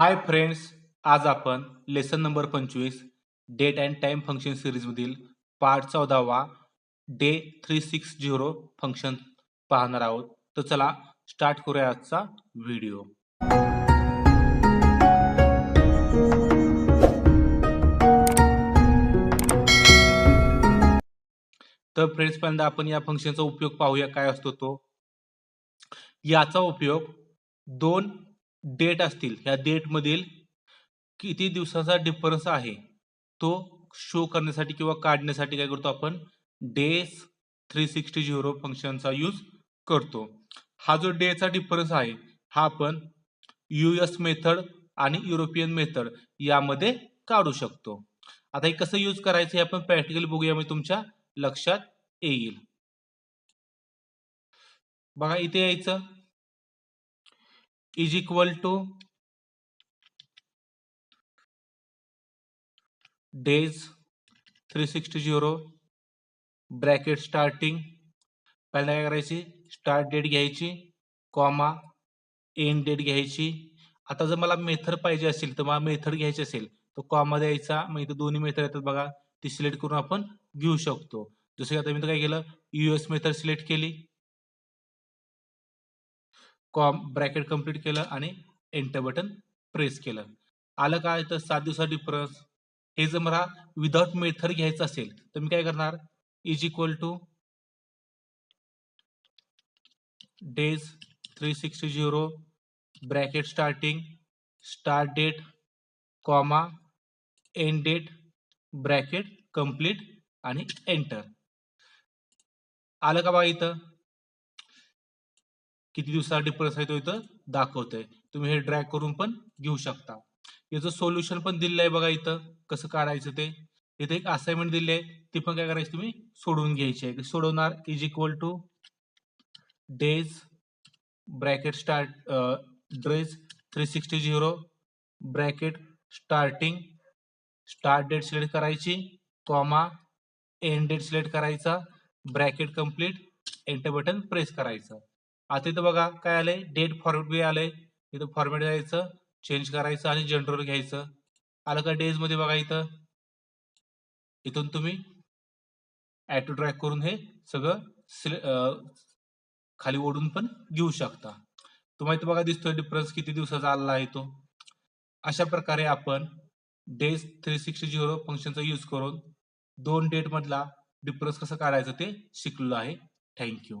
हाय friends आज आपण lesson number पंचवीस डेट अँड टाइम फंक्शन सिरीजमधील part चौदावा day three six zero function पाहणार आहोत. तर चला स्टार्ट करूया आजचा व्हिडिओ तर फ्रेंड्स पहिल्यांदा आपण या फंक्शनचा उपयोग पाहूया. काय असतो तो? याचा उपयोग दोन डेट असतील ह्या डेटमधील किती दिवसाचा डिफरन्स आहे तो शो करण्यासाठी किंवा काढण्यासाठी काय करतो आपण? डेज थ्री सिक्स्टी झिरो फंक्शनचा यूज करतो. हा जो डेचा डिफरन्स आहे हा आपण यू एस मेथड आणि युरोपियन मेथड यामध्ये काढू शकतो. आता हे कसं यूज करायचं हे आपण प्रॅक्टिकली बघूया म्हणजे तुमच्या लक्षात येईल. बघा इथे यायचं. Is equal to days three sixty zero bracket starting पहिल्यांदा काय करायची? स्टार्ट डेट घ्यायची कॉमा एंड डेट घ्यायची. आता जर मला मेथड पाहिजे असेल तर मला मेथड घ्यायची असेल तर कॉमा द्यायचा. मग इथे दोन्ही मेथड येतात बघा. ती सिलेक्ट करून आपण घेऊ शकतो. जसं की आता मी काय केलं? युएस मेथड सिलेक्ट केली. कॉम ब्रॅकेट कंप्लीट केलं आणि एंटर बटन प्रेस केलं. आलं काय? तर सात दिवसा डिफरन्स हे जर मला विदाउट मेथड घ्यायचं असेल तर मी काय करणार? Is equal to days three sixty zero bracket starting start date comma end date bracket complete आणि एंटर आलं का बघा इथं? किती दिवसाचा डिफरन्स आहे तो इथं दाखवतोय. तुम्ही हे ड्रॅग करून पण घेऊ शकता. याचं सोल्युशन पण दिलेलं आहे बघा इथं. कसं काढायचं ते? इथे एक असाइनमेंट दिली आहे. ती पण काय करायची तुम्ही? सोडवून घ्यायची आहे. सोडवणार is equal to days bracket start dress three sixty zero bracket starting start date select करायची कॉमा एंड डेट सिलेक्ट करायचा bracket complete enter button press करायचं. आता इथं बघा काय आलंय? डेट फॉर्मेट बी आलंय. इथं फॉर्मेट जायचं चेंज करायचं आणि जनरल घ्यायचं. आलं का डेजमध्ये बघा इथं. इथून तुम्ही ॲटो ट्रॅक करून हे सगळं सिले खाली ओढून पण घेऊ शकता. तुम्हाला इथं बघा दिसतोय डिफरन्स किती दिवसाचा आला आहे तो. अशा प्रकारे आपण डेज थ्री सिक्स्टी झिरो फंक्शनचा यूज करून दोन डेट मधला डिफरन्स कसं काढायचं ते शिकलो आहे. थँक्यू